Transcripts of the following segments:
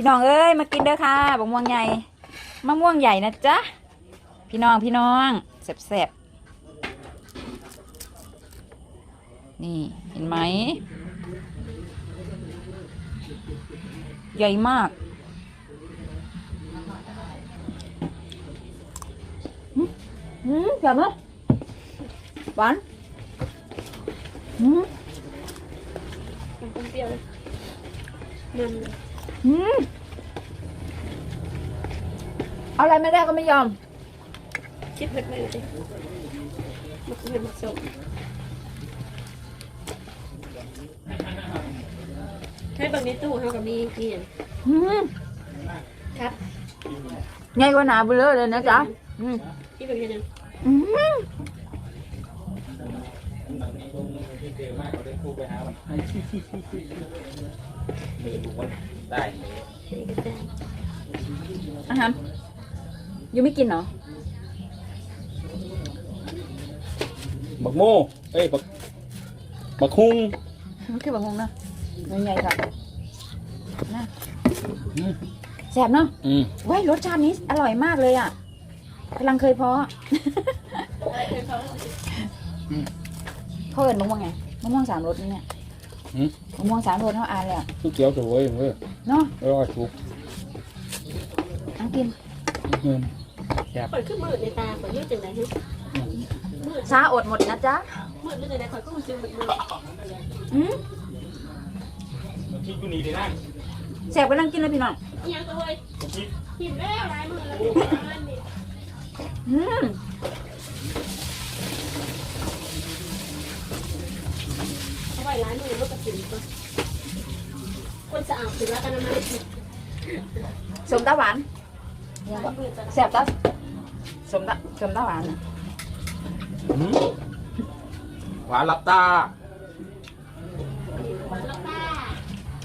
พี่น้องเอ้ยมากินเด้อค่ะบะม่วงใหญ่มะม่วงใหญ่นะจ๊ะพี่น้องพี่น้องแซ่บๆนี่เห็นไหมใหญ่มากอืมอืมแซ่บไหมหวานอืมมันเปรี้ยวเลยมัน อืมเอาอะไรไม่ได้ก็ไม่ยอม คิดเผ็ดไปเลยมันเผ็ดมันสมให้บางในตู้เขากับมีนี่อืมครับใหญ่กว่าหนาเบลอเลยนะจ๊ะอืมที่เป็นยังไงอืมได้อาหารยูไม่กินเหรอบักโม่เอ้ยบักบักคุงมันคือบางงนะใหญ่ๆค่ะนะอืมแซ่บเนาะอืมเว้ยรสชาตินี้อร่อยมากเลยอะกำลังเคยเพาะเขาเอินมะม่วงไงมะม่วงสามรสนี่เนี่ย อืม มะม่วงสามรสเขาอ่านเลยอะทุกเกี๊ยวสวยเว้ยเนาะอร่อยถูกเอากินอืมเปิดขึ้นมืดในตาเปิดยืดจังไหนฮะมืดซาอดหมดนะจ๊ะมืดหรือจังไหนคอยก็มันจึงมืดมืดอืมคิดกูนี่ดีนะแซ่บกำลังกินเลยพี่น้องยังตัวเว้ยหินแล้วลายมือแล้วนี่อืม สมตาหวานมืดจะแซ่บตาสมตาสมตาหวานน่ะอืมหวานหลับตาตั้งลักตา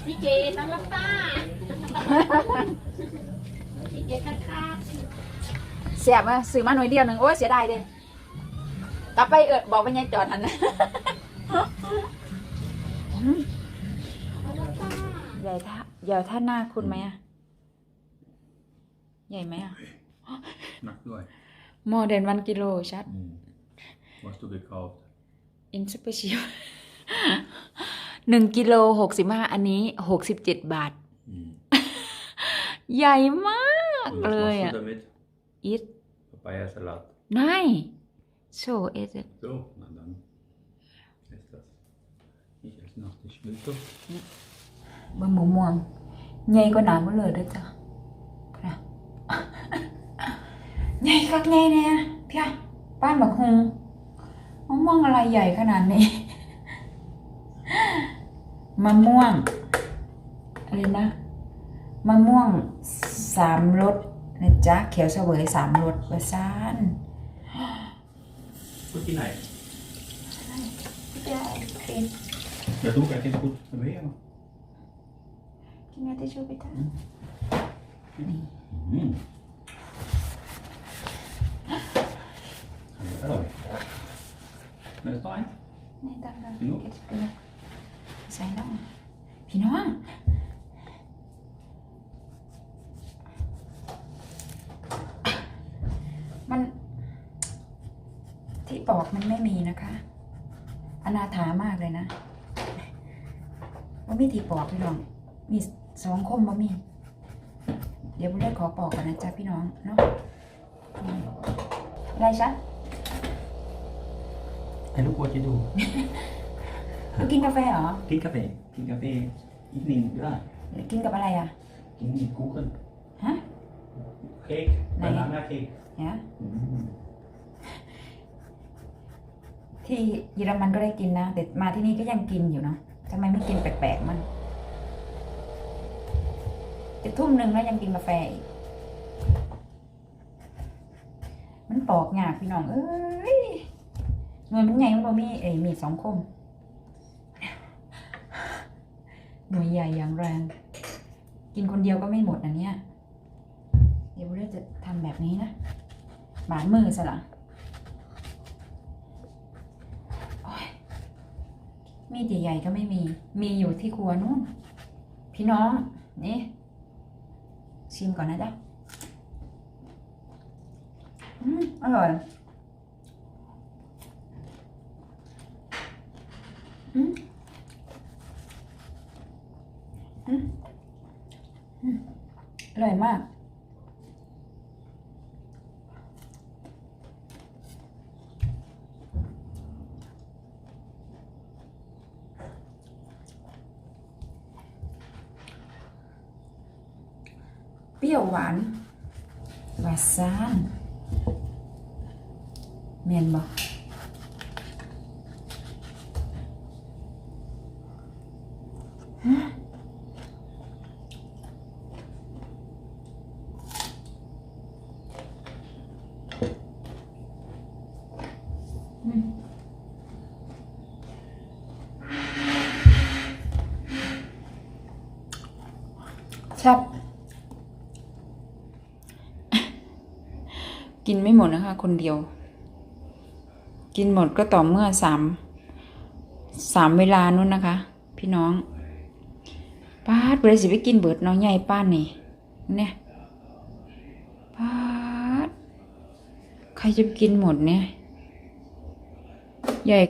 พี่เจตั้งลักตาพี่เจคัดค้าแซ่บอะซื้อมาหน่อยเดียวหนึ่งโอ้ยเสียดายเลยกลับไปเออบอกไปยายจอดหันนะอืมใหญ่ท่าใหญ่ท่าหน้าคุณไหมอะ ใหญ่ไหมอะหนักด้วย more than one กิโลชัด Was du gekauft? in special หนึ่งกิโลหกสิบห้าอันนี้หกสิบเจ็ดบาท Mhm. ใหญ่มาก Und was เลย machst อะ du damit? it Papaya-Salat. nein so is it So, na dann ist das. Ich esse noch die Schnitzel. บะหมูม่วงใหญ่กว่าหนามก็เลยเด้วยจ้ะนะ ใหญ่คักใหญ่เนี่ยพี่อะป้านบักฮงมะม่วงอะไรใหญ่ขนาดนี้มะม่วงอะไรนะมะม่วงสามรสนะจ๊ะเขียวเสวยสามรสประสาน Gut hinein. จะกิน Ja, du kannst jetzt gut bewegen. กินยาทิชชู่ไปท่า Mhm. Hallo. Willst du eins? ในตามนั้นพี่นุ๊กเก็บไปเลยใส่น้องพี่น้องมัน ที่ปอกมันไม่มีนะคะ อนาถามากเลยนะว่ามีที่ปอกพี่น้อง มีสองคมบ่มี เดี๋ยวบุญได้ขอปอกกันนะจ๊ะพี่น้องเนาะอะไรจ๊ะ Hey, look what you do. กูกินกาแฟเหรอ Trink Kaffee. Trink Kaffee. Evening. Ja. กินกับอะไรอะ Trink mit Kuchen. ฮะ Cake. Nein. Banana Cake. เนี่ย Mhm. ที่เยอรมันก็ได้กินนะแต่มาที่นี่ก็ยังกินอยู่เนาะทำไมไม่กินแปลกๆมันจะทุ่มหนึ่งแล้วยังกินกาแฟอีกมันปอกยากพี่น้องเอ้ย หน่วยมันใหญ่มันบ่มีเอ้ยมีสองคมหน่วยใหญ่อย่างแรง กินคนเดียวก็ไม่หมดอันเนี้ยเดี๋ยวเราจะทำแบบนี้นะ บาดมือซะละมีดใหญ่ๆก็ไม่มี มีอยู่ที่ครัวนู้นพี่น้อง นี่ ชิมก่อนนะจ๊ะ อืม อร่อย อร่อยมาก เปรี้ยวหวานหวานซ่านเมียนบอก แซ่บกินไม่หมดนะคะ คนเดียว กินหมดก็ต่อเมื่อสามสามเวลานู้นนะคะ พี่น้องป้าดเวลาสิไปกินเบิดน้องใหญ่ป้านนี่เนี่ยป้าดใครจะกินหมดเนี่ย ใหญ่